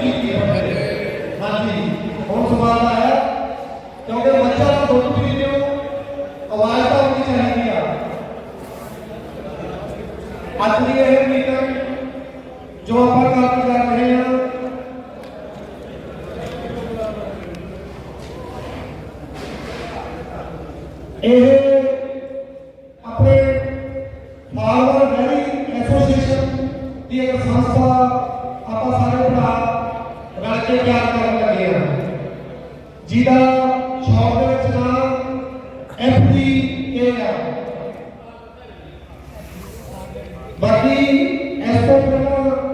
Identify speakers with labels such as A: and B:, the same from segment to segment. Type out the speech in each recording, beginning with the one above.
A: ਕੀਤੀ ਹੈ। ਹਾਂਜੀ। ਹੁਣ ਸਵਾਲ ਆ Thank you.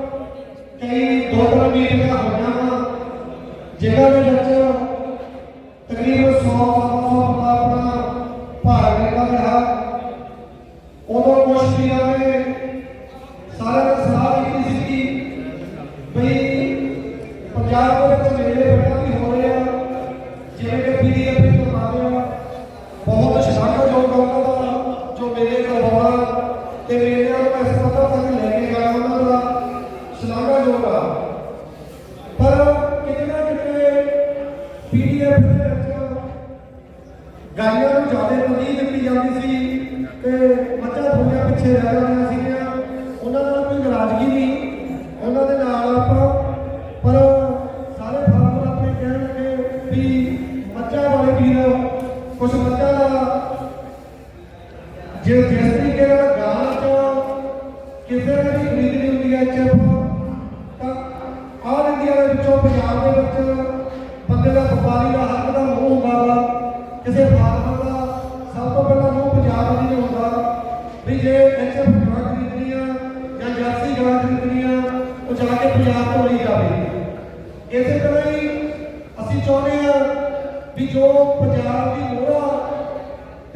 A: Thank you.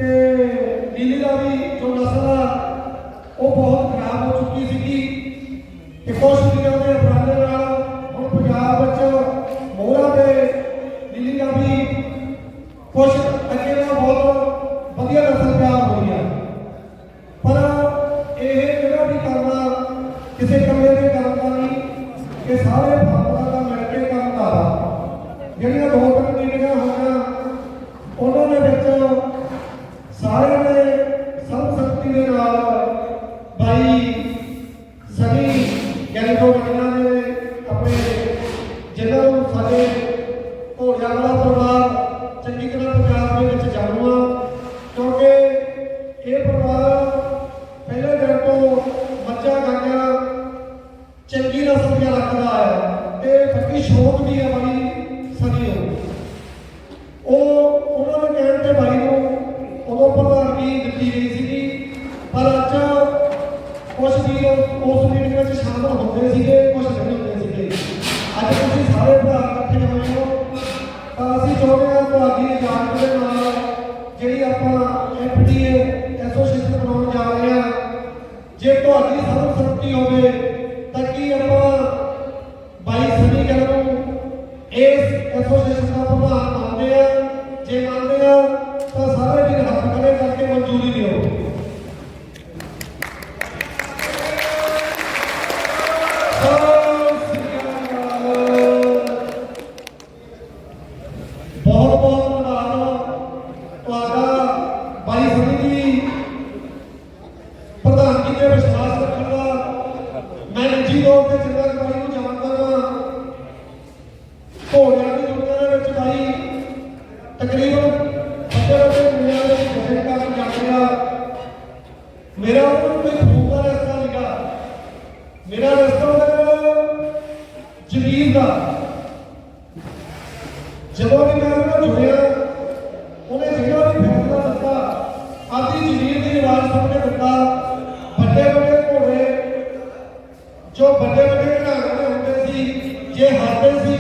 A: ਤੇ ਬਿਜਲੀ ਦਾ ਵੀ ਜੋ ਮਸਲਾ ਉਹ ਬਹੁਤ ਖਰਾਬ ਹੋ ਚੁੱਕੀ ਸੀਗੀ। ਤੇ ਕੋਸ਼ਿਸ਼ ਕਰਦੇ ਅਪਰਾਧੇ ਇਸ ਐਸੋਸੀਏਸ਼ਨ ਦਾ ਪ੍ਰਭਾਵ ਮੰਨਦੇ ਆ ਜੇ ਮੰਨਦੇ ਆ ਜ਼ਮੀਨ ਦਾ। ਜਦੋਂ ਵੀ ਮੈਂ ਉਹਨਾਂ ਜੁੜਿਆ ਉਹਨੇ ਜਿਹੜਾ ਵੀ ਫੈਸਲਾ ਦਿੱਤਾ, ਆਦੀ ਜ਼ਮੀਨ ਦੀ ਆਵਾਜ਼ ਸਾਹਮਣੇ ਦਿੱਤਾ, ਵੱਡੇ ਵੱਡੇ ਘੋੜੇ, ਜੋ ਵੱਡੇ ਵੱਡੇ ਘਰਾਂ ਦੇ ਹੁੰਦੇ ਸੀ, ਜੇ ਹਾਰਦੇ ਸੀ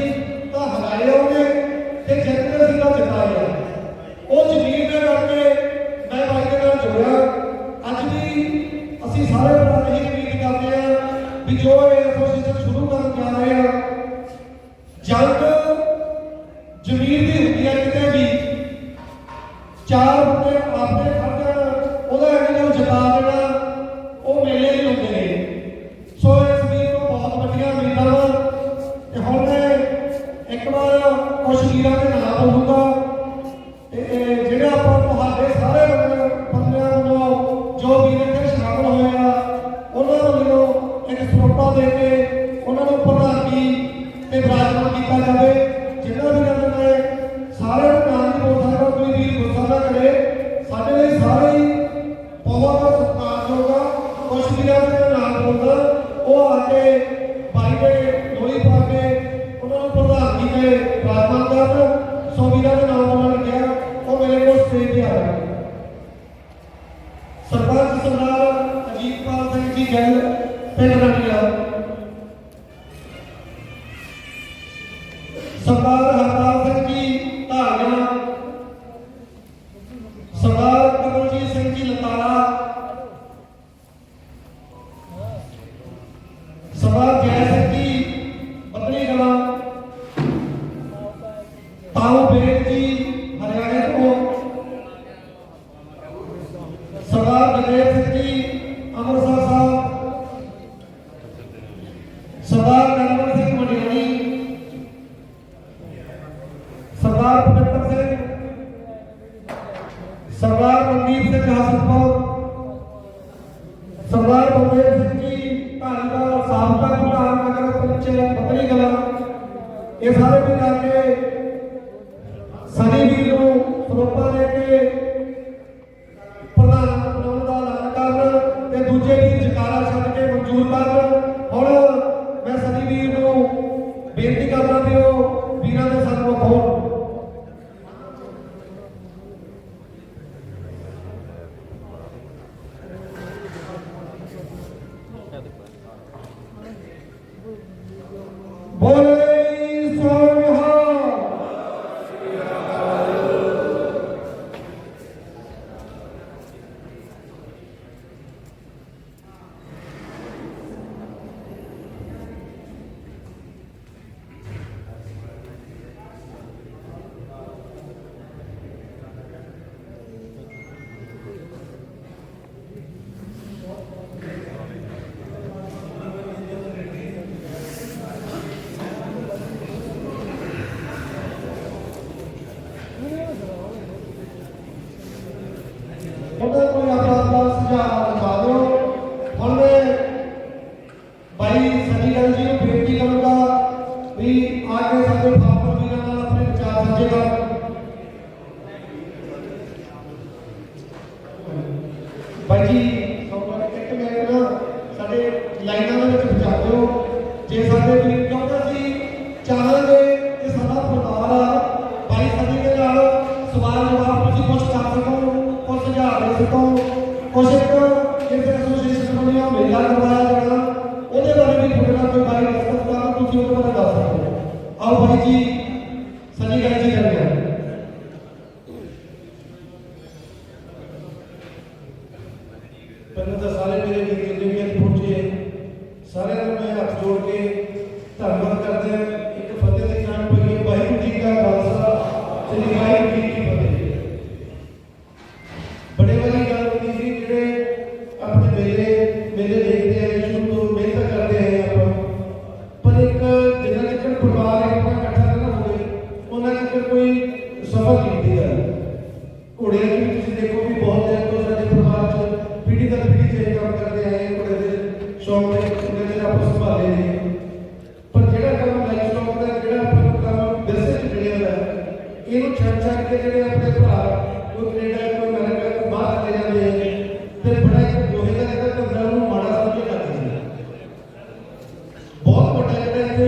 A: ഈ പറഞ്ഞ ജനൽ ਸਰਦਾਰ ਮਨਦੀਪ ਸਿੰਘ ਹਾਸਪੁਰ ਸਰਦਾਰ ਬੰਦੇ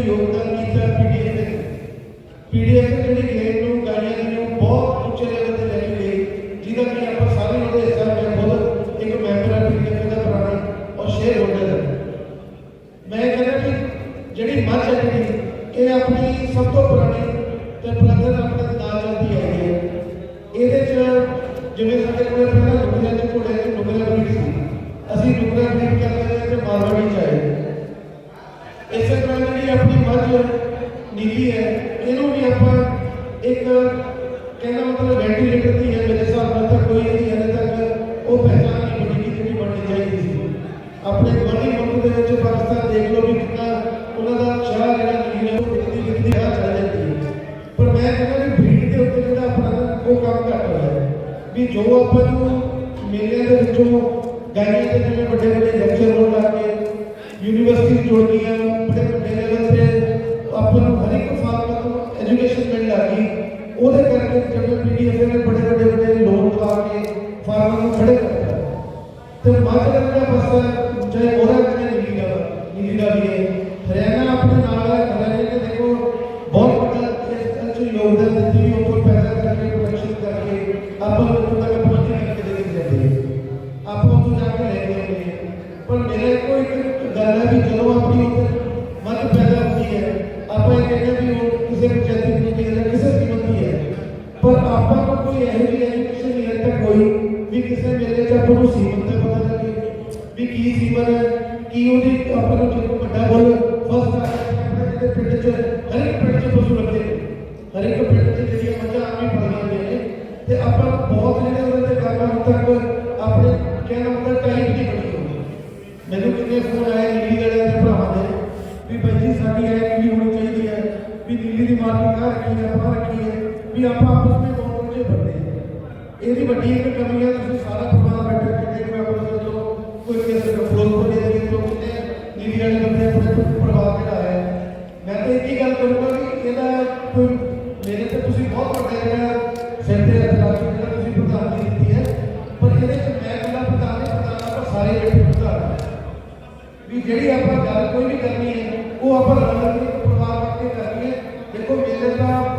A: യോഗാനീത P D F P D F ਆਪਣੇ
B: ਗਵਾਂਢੀ ਮੁਲਕ ਦੇ ਵਿੱਚ ਪਾਕਿਸਤਾਨ ਦੇਖ ਲਓ ਵੀ ਕਿੰਨਾ ਉਹਨਾਂ ਦਾ ਸ਼ਹਿਰ ਜਿਹੜਾ ਜੀਵਨ ਉਹ ਵਿਕਦੀ ਵਿਕਦੀ ਆ ਚੱਲ ਜਾਂਦੀ ਹੈ। ਪਰ ਮੈਂ ਕਹਿੰਦਾ ਵੀ ਭੀੜ ਦੇ ਉੱਤੇ ਜਿਹੜਾ ਆਪਣਾ ਉਹ ਕੰਮ ਘੱਟ ਹੋਇਆ ਵੀ ਜੋ ਆਪਾਂ ਨੂੰ ਮੇਲਿਆਂ ਦੇ ਵਿੱਚੋਂ ਗਾਈਆਂ ਤੇ ਜਿਵੇਂ ਵੱਡੇ ਵੱਡੇ ਲੈਕਚਰ ਹੋਣ ਲੱਗ ਗਏ ਯੂਨੀਵਰਸਿਟੀ ਜੁੜ ਗਈਆਂ ਵੱਡੇ ਵੱਡੇ ਲੈਵਲ ਤੇ ਆਪਾਂ ਨੂੰ ਹਰ ਇੱਕ ਫਾਰਮ ਤੋਂ ਐਜੂਕੇਸ਼ਨ ਮਿਲ ਲੱਗੀ ਉਹਦੇ ਕਰਕੇ ਜਨਰਲ ਪੀਡੀਐਫ ਨੇ ਵੱਡੇ ਵੱਡੇ ਵੱਡੇ ਲੋਨ ਲਾ ਕੇ ਫਾਰਮਾਂ ਨੂੰ ਖੜੇ ਕਰਤਾ ਤੇ ਮਾਝੇ ਦਾ ਪਾਸਾ ਚਾਹੇ ਉਹਦਾ ਚਾਹੇ ਨੀਲੀ ਦਾ ਨੀਲੀ ਦਾ ਵੀ ਹੈ ਹਰਿਆਣਾ ਆਪਣੇ ਨਾਲ ਹੈ ਹਰਿਆਣਾ ਦੇ ਦੇਖੋ ਬਹੁਤ ਵੱਡਾ ਇਸ ਚ ਯੋਗਦਾਨ ਦਿੱਤੀ ਵੀ ਉੱਪਰ ਪੈਦਾ ਕਰਕੇ ਪ੍ਰੋਡਕਸ਼ਨ ਕਰਕੇ ਆਪਾਂ ਨੂੰ ਉੱਥੋਂ ਤੱਕ ਪਹੁੰਚ ਕਰਕੇ ਦੇ ਕੇ ਜਾਂਦੇ ਹਾਂ। ਆਪਾਂ ਉੱਥੋਂ ਜਾ ਕੇ ਲੈ ਕੇ ਆਉਂਦੇ ਹਾਂ ਪਰ ਮੇਰੇ ਕੋਲ ਇੱਕ ਗੱਲ ਹੈ ਵੀ ਜਦੋਂ ਆਪਣੀ ਉੱਥੇ ਮਨ ਪੈਦਾ ਹੁੰਦੀ ਹੈ ਆਪਾਂ ਇਹ ਕਹਿੰਦੇ ਵੀ ਉਹ ਕਿਸੇ ਪੰਚਾਇਤੀ ਕਮੇਟੀ ਦਾ ਕਿਸੇ ਕੀਮਤ ਦੀ ਹੈ ਪਰ ਆਪਾਂ ਨੂੰ ਕੋਈ ਇਹੋ ਜਿਹੀ ਐਜੂਕੇਸ਼ਨ ਨਹੀਂ ਹੈ ਤੱਕ ਕੋਈ ਵੀ ਕਿਸੇ ਮੇਲੇ 'ਚ ਆਪਾਂ ਨੂੰ ਸੀਮਤ ਦਾ ਪਤਾ ਲੱਗੇ ਵੀ ਕੀ ਸੀਮਤ ਹੈ ਕੀ ਉਹਦੀ ਆਪਾਂ ਨੂੰ ਜਿਹੜਾ ਵੱਡਾ ਬੋਲ ਫਸਟ ਆਪਣੇ ਜਿਹੜੇ ਪਿੰਡ 'ਚ ਹਰ ਇੱਕ ਪਿੰਡ 'ਚ ਪਸ਼ੂ ਰੱਖਦੇ ਨੇ ਹਰ ਇੱਕ ਪਿੰਡ 'ਚ ਜਿਹੜੀਆਂ ਮੱਝਾਂ ਆਮ ਹੀ ਪਾਲੀਆਂ ਹੁੰਦੀਆਂ ਨੇ ਤੇ ਆਪਾਂ ਬਹੁਤ ਜਿਹੜੇ ਉਹਦੇ ਤੇ ਕੰਮ ਹੁਣ ਤੱਕ ਆਪਣੇ ਕਹਿਣਾ ਹੁੰਦਾ ਟਾਈਮ ਦੀ ਬਣੀ ਹੁੰਦੀ ਮੈਨੂੰ ਕਿੰਨੇ ਫੋਨ ਆਏ ਨੀਲੀ ਵਾਲਿਆਂ ਦੇ ਭਰਾਵਾਂ ਦੇ ਵੀ ਭਾਈ ਜੀ ਸਾਡੀ ਇਹ ਨੀਲੀ ਹੋਣੀ ਚਾਹੀਦੀ ਹੈ ਵੀ ਨੀਲੀ ਦੀ ਮਾਰਕੀਟ ਆ ਰੱਖੀ ਹੈ ਆਪਾਂ ਰੱਖੀ ਹੈ ਵੀ ਆਪਾਂ ਆਪਸ ਵਿੱਚ ਬਹੁਤ ਕੁਝ ਭਰਦੇ ਹਾਂ ਇਹਦੀ ਵੱਡੀ ਇੱਕ ਕਮੀ ਹੈ ਤੁਸੀਂ ਸਾਰਾ ਪਰਿਵਾਰ ਕੋਈ ਕਿਸੇ ਨੂੰ ਫਲੋਰ ਦੇ ਦੇ ਤੋਂ ਕਿਤੇ ਨੀਲੀ ਵਾਲੇ ਬੰਦੇ ਆਪਣੇ ਪਰਿਵਾਰ ਜਿਹੜਾ ਹੈ ਮੈਂ ਤਾਂ ਇੱਕ ਹੀ ਗੱਲ ਕਰੂੰਗਾ ਕਿ ਇਹਦਾ ਕੋਈ, ਮੇਰੇ ਤੇ ਤੁਸੀਂ ਬਹੁਤ ਵੱਡਾ ਜਿਹੜਾ ਸਿਰ ਤੇ ਹੱਥ ਜਿਹੜਾ ਤੁਸੀਂ ਪ੍ਰਧਾਨਗੀ ਦਿੱਤੀ ਹੈ, ਪਰ ਇਹਦੇ ਚ ਮੈਂ ਜਿਹੜਾ ਪ੍ਰਧਾਨ ਨਹੀਂ ਪ੍ਰਧਾਨ ਆਪਾਂ ਸਾਰੇ ਬੈਠੇ ਪ੍ਰਧਾਨ ਵੀ ਜਿਹੜੀ ਆਪਾਂ ਗੱਲ ਕੋਈ ਵੀ ਕਰਨੀ ਹੈ, ਉਹ ਆਪਾਂ ਰਲ ਕੇ ਪਰਿਵਾਰ ਵਾਸਤੇ ਕਰਨੀ ਹੈ। ਦੇਖੋ ਮੇਲੇ ਦਾ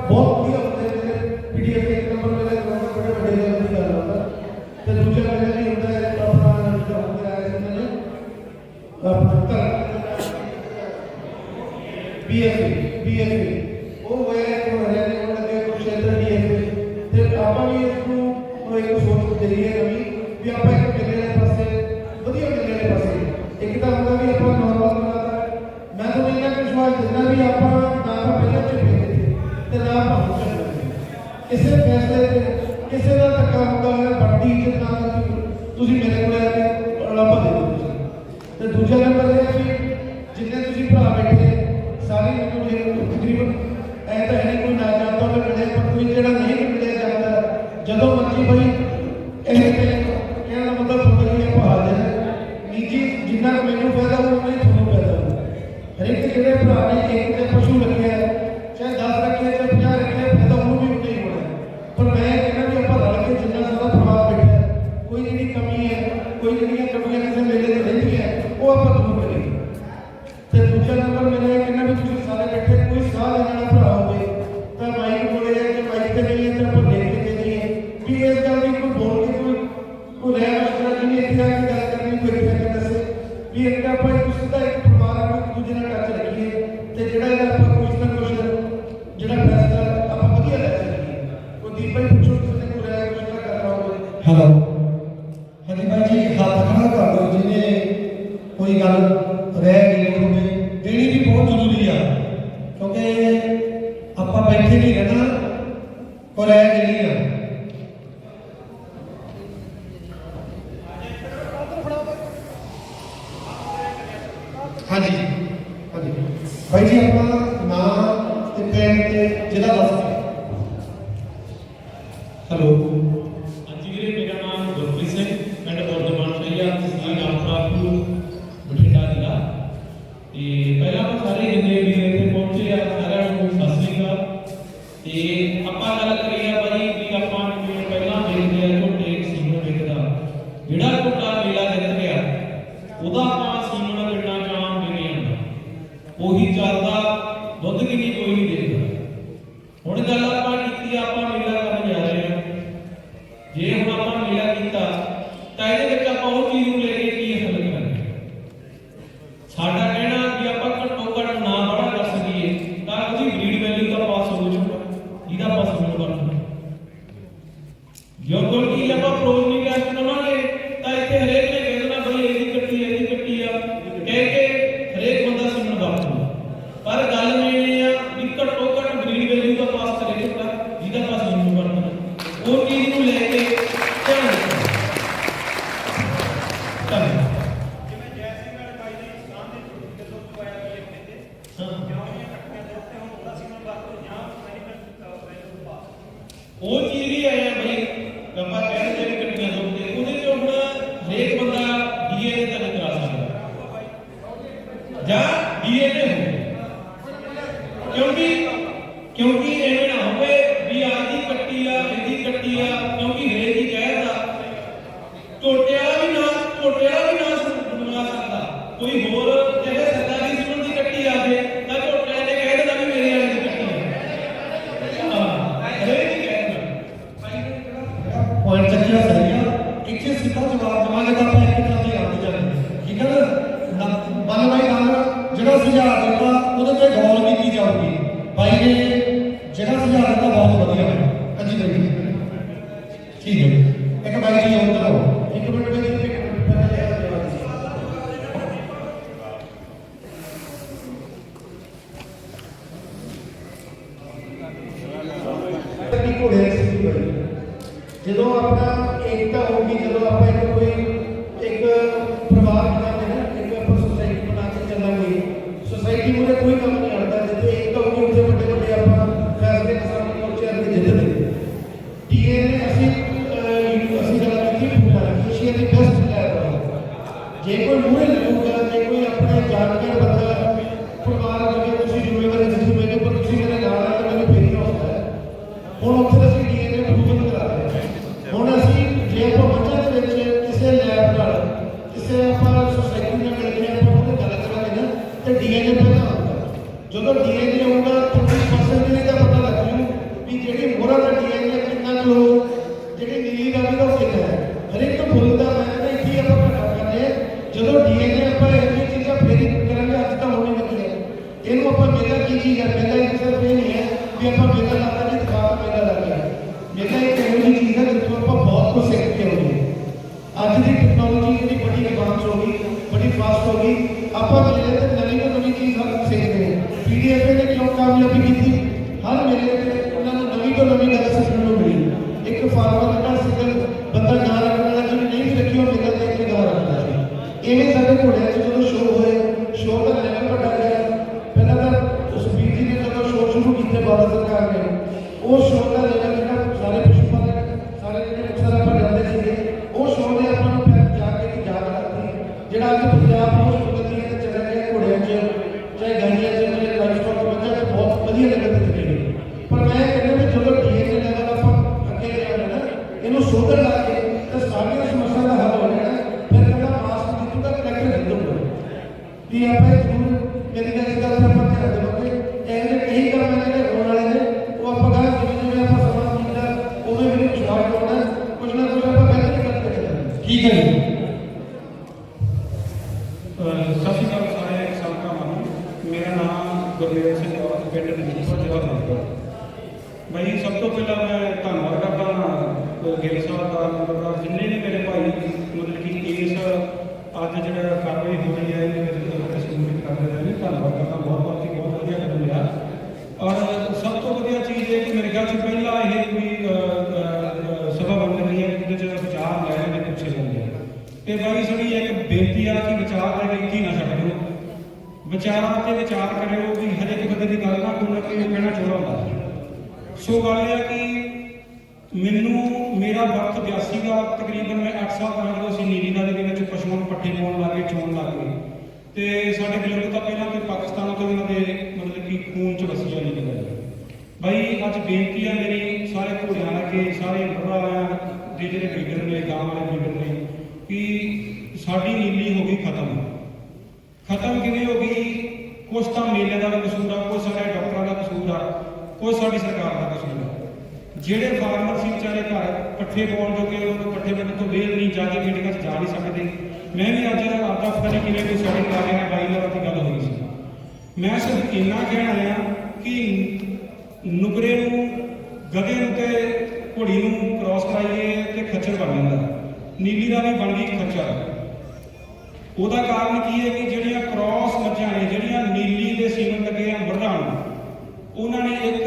B: ਨੂੰ ਉਹ ਇੱਕ ਸੋਚ ਦੇਈਏ ਨਵੀਂ ਵੀ ਆਪਾਂ ਇੱਕ ਮੇਲੇ ਦੇ ਪਾਸੇ ਵਧੀਆ ਮੇਲੇ ਦੇ ਪਾਸੇ ਇੱਕ ਤਾਂ ਹੁੰਦਾ ਵੀ ਆਪਾਂ ਨਾਰਮਲ ਬਣਾਤਾ ਮੈਂ ਤੁਹਾਨੂੰ ਇਹਨਾਂ ਨੂੰ ਵਿਸ਼ਵਾਸ ਦਿੰਦਾ ਵੀ ਆਪਾਂ ਨਾ ਆਪਾਂ ਪਹਿਲਾਂ ਚੁੱਕੇ ਕਿਤੇ ਤੇ ਨਾ ਆਪਾਂ ਹੁਣ ਚੱਲਦੇ ਕਿਸੇ ਫੈਸਲੇ ਤੇ ਕਿਸੇ ਦਾ ਧੱਕਾ ਹੁੰਦਾ ਹੈ ਵੱਡੀ ਇੱਜ਼ਤ ਨਾਲ ਤੁਸੀਂ- ਤੁਸੀਂ ਮੇਰੇ ਕੋਲ ਆ ਕੇ ਲਾਭਾ ਦੇ ਦਿਓ ਤੁਸੀਂ। ਤੇ ਦੂਜਾ ਨੰਬਰ ਇਹ ਹੈ
C: ਕਿਉਂਕਿ ਆਪਾਂ ਬੈਠੇ ਨਹੀਂ
D: वर्ल्ड चक्कर सही है किसी सीधा जवाब दिमाग का ਚੀਜ਼ ਹੈ
B: ਮੇਲਾ ਇੱਕ ਸਿਰਫ ਇਹ ਨਹੀਂ ਹੈ ਵੀ ਆਪਾਂ ਮੇਲਾ ਲਾਤਾ ਜੀ ਦਿਖਾ ਕੇ ਮੇਲਾ ਲੱਗ ਗਿਆ ਮੇਲਾ ਇੱਕ ਇਹੋ ਜਿਹੀ ਚੀਜ਼ ਹੈ ਜਿੱਥੋਂ ਆਪਾਂ ਬਹੁਤ ਕੁਝ ਸਿੱਖ ਕੇ ਆਉਂਦੇ ਹਾਂ ਅੱਜ ਦੀ ਟੈਕਨੋਲੋਜੀ ਜਿਹੜੀ ਬੜੀ ਐਡਵਾਂਸ ਹੋ ਗਈ ਬੜੀ ਫਾਸਟ ਹੋ ਗਈ ਆਪਾਂ ਮੇਲੇ ਤੇ ਨਵੀਂ ਤੋਂ ਨਵੀਂ ਚੀਜ਼ ਹਰ ਸਿੱਖਦੇ ਹਾਂ ਪੀਡੀਐਫ ਨੇ ਕਿਉਂ ਕਾਮਯਾਬੀ ਕੀਤੀ ਹਰ ਮੇਲੇ ਤੇ ਉਹਨਾਂ ਨੂੰ ਨਵੀਂ ਤੋਂ ਨਵੀਂ ਗੱਲ ਸਿੱਖਣ ਨੂੰ ਮਿਲੀ ਇੱਕ ਫਾਰਮਰ ਜਿਹੜਾ
E: ਕਾਰਵਾਈ ਹੋ ਰਹੀ ਹੈ, ਇਹਦੇ ਵਿੱਚ ਸੂਚਿਤ ਕਰਦੇ ਰਹੇ ਨੇ ਧੰਨਵਾਦ ਕਰਦਾ, ਬਹੁਤ ਬਹੁਤ ਜੀ, ਬਹੁਤ ਵਧੀਆ ਕੰਮ ਲਿਆ ਔਰ ਸਭ ਤੋਂ ਵਧੀਆ ਚੀਜ਼ ਇਹ ਕਿ ਮੇਰੇ ਖਿਆਲ 'ਚ ਪਹਿਲਾਂ ਇਹ ਕੋਈ ਸਭਾ ਬਣ ਰਹੀ ਹੈ, ਜਿਹਦੇ 'ਚ ਵਿਚਾਰ ਲੈ ਰਹੇ ਨੇ ਪੁੱਛੇ ਜਾਂਦੇ ਆ। ਤੇ ਬਾਈ ਸਾਡੀ ਇੱਕ ਬੇਨਤੀ ਆ ਕਿ ਵਿਚਾਰ ਦੇ ਵਿੱਚ ਹੀ ਨਾ ਛੱਡ ਦਿਓ। ਵਿਚਾਰਾਂ ਤੇ ਵਿਚਾਰ ਕਰਿਓ ਵੀ ਹਰੇ ਬੰਦੇ ਦੀ ਗੱਲ ਨਾ ਕੋਈ ਨਾ ਕੋਈ ਕਹਿਣਾ ਚਾਹੁੰਦਾ ਹੁੰਦਾ। ਸੋ ਗੱਲ ਇਹ ਆ ਕਿ ਤੇ ਸਾਡੇ ਬਜ਼ੁਰਗ ਤਾਂ ਪਹਿਲਾਂ ਤੇ ਪਾਕਿਸਤਾਨ ਤੋਂ ਉਹਨਾਂ ਦੇ ਮਤਲਬ ਕਿ ਖੂਨ ਚ ਵਸੀਆ ਨਹੀਂ ਨਿਕਲਿਆ ਬਾਈ, ਅੱਜ ਬੇਨਤੀ ਆ ਮੇਰੀ ਸਾਰੇ ਘੋੜਿਆਂ ਅੱਗੇ ਸਾਰੇ ਬੜਾਂ ਦੇ ਜਿਹੜੇ ਲੀਡਰ ਨੇ ਗਾਂ ਵਾਲੇ ਲੀਡਰ ਨੇ, ਕਿ ਸਾਡੀ ਨੀਲੀ ਹੋ ਗਈ ਖਤਮ। ਖਤਮ ਕਿਵੇਂ ਹੋ ਗਈ? ਕੁਛ ਤਾਂ ਮੇਲੇ ਦਾ ਵੀ ਕਸੂਰ ਆ, ਕੁਛ ਸਾਡੇ ਡਾਕਟਰਾਂ ਦਾ ਕਸੂਰ ਆ, ਕੁਛ ਸਾਡੀ ਸਰਕਾਰ ਦਾ ਕਸੂਰ ਆ। ਜਿਹੜੇ ਫਾਰਮਰ ਸੀ ਵਿਚਾਰੇ ਘਰ, ਪੱਠੇ ਪਾਉਣ ਜੋਗੇ, ਉਹਨਾਂ ਨੂੰ ਪੱਠੇ ਬੰਨਣ ਤੋਂ ਵੇਲ ਨਹੀਂ, ਜਾ ਕੇ ਮੀਟਿੰਗਾਂ 'ਚ ਜਾ ਨਹੀਂ ਸਕਦੇ। ਮੈਂ ਵੀ ਅੱਜ ਆਪਦਾ ਪਤਾ ਕਿਵੇਂ ਕੋਈ ਸੈਟਿੰਗ ਲਾ ਕੇ ਬਾਈ ਨਾਲ ਦੀ ਗੱਲ ਹੋਈ ਸੀ। ਮੈਂ ਸਿਰਫ ਇੰਨਾ ਕਹਿਣ ਆਇਆ ਕਿ ਨੁਕਰੇ ਨੂੰ, ਗਧੇ ਨੂੰ ਤੇ ਘੋੜੀ ਨੂੰ ਕ੍ਰਾਸ ਕਰਾਈਏ ਤੇ ਖੱਚਰ ਬਣ ਜਾਂਦਾ। ਨੀਲੀ ਦਾ ਵੀ ਬਣ ਗਈ ਖੱਚਰ। ਉਹਦਾ ਕਾਰਨ ਕੀ ਹੈ ਕਿ ਜਿਹੜੀਆਂ ਕ੍ਰਾਸ ਮੱਝਾਂ ਨੇ, ਜਿਹੜੀਆਂ ਨੀਲੀ ਦੇ ਸੀਮਨ ਲੱਗੇ ਆ ਮੱਝਾਂ ਉਹਨਾਂ ਨੇ ਇੱਕ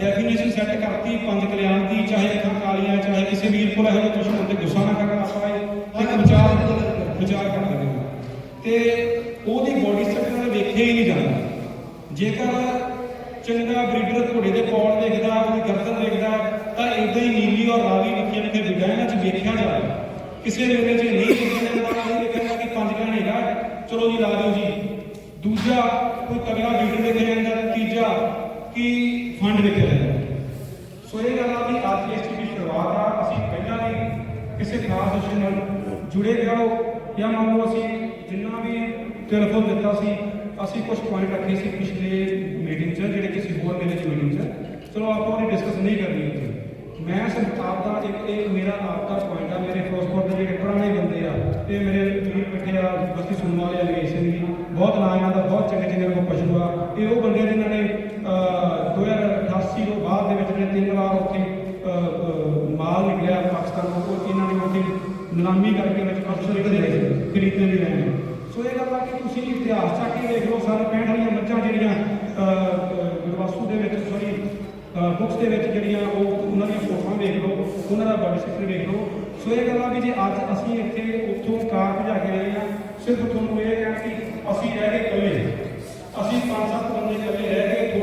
E: ਡੈਫੀਨੇਸ਼ਨ ਸੈੱਟ ਕਰਤੀ ਪੰਜ ਕਲਿਆਣ ਦੀ, ਚਾਹੇ ਅੱਖਾਂ ਕਾਲੀਆਂ, ਚਾਹੇ ਕਿਸੇ ਵੀਰ ਕੋਲ ਇਹੋ ਕੁਝ ਵਿਚਾਰ ਕਰ ਲੈਂਦੇ ਤੇ ਉਹਦੀ ਬੋਡੀ ਸਟਰਕਚਰ ਵੇਖਿਆ ਹੀ ਨਹੀਂ ਜਾਂਦਾ। ਜੇਕਰ ਚੰਗਾ ਬਰੀਡਰ ਘੋੜੇ ਦੇ ਪੌੜ ਦੇਖਦਾ, ਉਹਦੀ ਗਰਦਨ ਦੇਖਦਾ, ਤਾਂ ਇਦਾਂ ਹੀ ਨੀਲੀ ਔਰ ਰਾਵੀ ਨਿੱਕੀਆਂ ਨਿੱਕੀਆਂ ਵਿਗਾਂ ਇਹਨਾਂ 'ਚ ਵੇਖਿਆ ਜਾਵੇ ਕਿਸੇ ਵੇਲੇ 'ਚ ਨਹੀਂ ਦੇਖਿਆ ਜਾਂਦਾ ਇਹ ਦੇਖਿਆ ਕਿ ਪੰਜ ਕਲਿਆਣ ਹੈਗਾ। ਚਲੋ ਜੀ, ਲਾ ਦਿਓ ਜੀ। ਦੂਜਾ ਕੋਈ ਤਗੜਾ ਬਰੀਡਰ ਦੇਖਿਆ ਜਾਂਦਾ ਤੀਜਾ ਕਿ ਫੰਡ ਵੇਖਿਆ ਜਾਂਦਾ। ਸੋ ਇਹ ਗੱਲ ਆ ਵੀ ਅੱਜ ਦੀ ਸ਼ੁਰੂਆਤ ਆ। ਅਸੀਂ ਪਹਿਲਾਂ ਵੀ ਕਿਸੇ ਖਾਸ ਵਿਸ਼ੇ ਨਾਲ ਜੁੜੇ ਰਹੋ। ਜਾਂ ਮੰਨ ਲਓ ਅਸੀਂ ਜਿੰਨਾ ਵੀ ਟੈਲੀਫੋਨ ਦਿੱਤਾ ਸੀ ਅਸੀਂ ਕੁਝ ਪੁਆਇੰਟ ਰੱਖੇ ਸੀ ਪਿਛਲੇ ਮੀਟਿੰਗ 'ਚ ਜਿਹੜੇ ਕਿਸੇ ਹੋਰ ਮੇਲੇ 'ਚ ਮੀਟਿੰਗ 'ਚ। ਚਲੋ ਆਪਾਂ ਉਹਦੀ ਡਿਸਕਸ ਨਹੀਂ ਕਰਨੀ ਉੱਥੇ ਮੈਂ ਸਿਰਫ ਆਪਦਾ ਇੱਕ ਇਹ ਮੇਰਾ ਆਪਦਾ ਪੁਆਇੰਟ ਆ ਮੇਰੇ ਫਿਰੋਜ਼ਪੁਰ ਦੇ ਜਿਹੜੇ ਪੁਰਾਣੇ ਬੰਦੇ ਆ ਤੇ ਮੇਰੇ ਵੀਰ ਬੈਠੇ ਆ ਬਸਤੀ ਸੁਣਨ ਵਾਲੇ ਅੰਗਰੇਜ਼ ਸਿੰਘ ਜੀ। ਬਹੁਤ ਨਾਂ ਇਹਨਾਂ ਦਾ ਬਹੁਤ ਚੰਗੇ ਚੰਗੇ ਲੋਕ ਪਸ਼ੂ ਆ। ਇਹ ਉਹ ਬੰਦੇ ਜਿਨ੍ਹਾਂ ਨੇ ਅਹ, 2088 ਤੋਂ ਬਾਅਦ ਦੇ ਵਿੱਚ ਜਿਹੜੇ ਤਿੰਨ ਵਾਰ ਉੱਥੇ ਮਾਲ ਨਿਕਲਿਆ ਪਾਕਿਸਤਾਨ ਤੋਂ ਉਹ ਇਹਨਾਂ ਨੇ ਉੱਥੇ ਗੁਲਾਮੀ ਕਰਕੇ ਵਿੱਚ ਅਫਸਰ ਖਰੀਦੇ ਖਰੀਦਦੇ ਰਹੇ ਨੇ ਸੋ ਇਹ ਗੱਲ ਆ ਕਿ ਤੁਸੀਂ ਇਤਿਹਾਸ ਚੱਕ ਕੇ ਦੇਖ ਲਓ, ਸਾਰੇ 65 ਵਾਲੀਆਂ ਮੱਝਾਂ ਜਿਹੜੀਆਂ ਗੁਰਵਾਸੂ ਦੇ ਵਿੱਚ ਸੋਰੀ ਬੁੱਕਸ ਦੇ ਵਿੱਚ ਜਿਹੜੀਆਂ ਉਹ ਉਹਨਾਂ ਦੀਆਂ ਫੋਟੋਆਂ ਦੇਖ ਲਓ, ਉਹਨਾਂ ਦਾ ਬਾਡੀ ਸੈਕਟਰ ਦੇਖ ਲਓ। ਸੋ ਇਹ ਗੱਲਾਂ ਵੀ ਜੇ ਅੱਜ ਅਸੀਂ ਇੱਥੇ ਉੱਥੋਂ ਕਾਰ ਭਜਾ ਕੇ ਰਹੇ ਆ ਸਿਰਫ ਤੁਹਾਨੂੰ ਇਹ ਹੈ ਕਿ ਅਸੀਂ ਰਹਿ ਗਏ ਇਕੱਲੇ। ਅਸੀਂ ਪੰਜ ਸੱਤ ਬੰਦੇ ਇਕੱਲੇ ਰਹਿ ਗਏ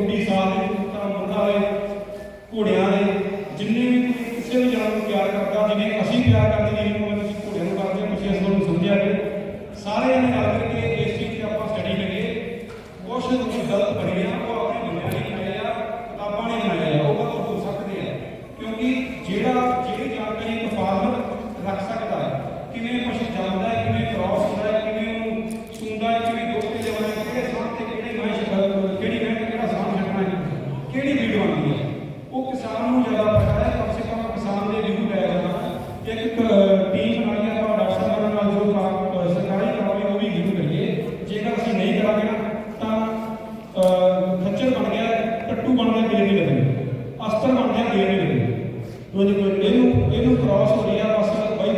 B: próximo ali a nossa mãe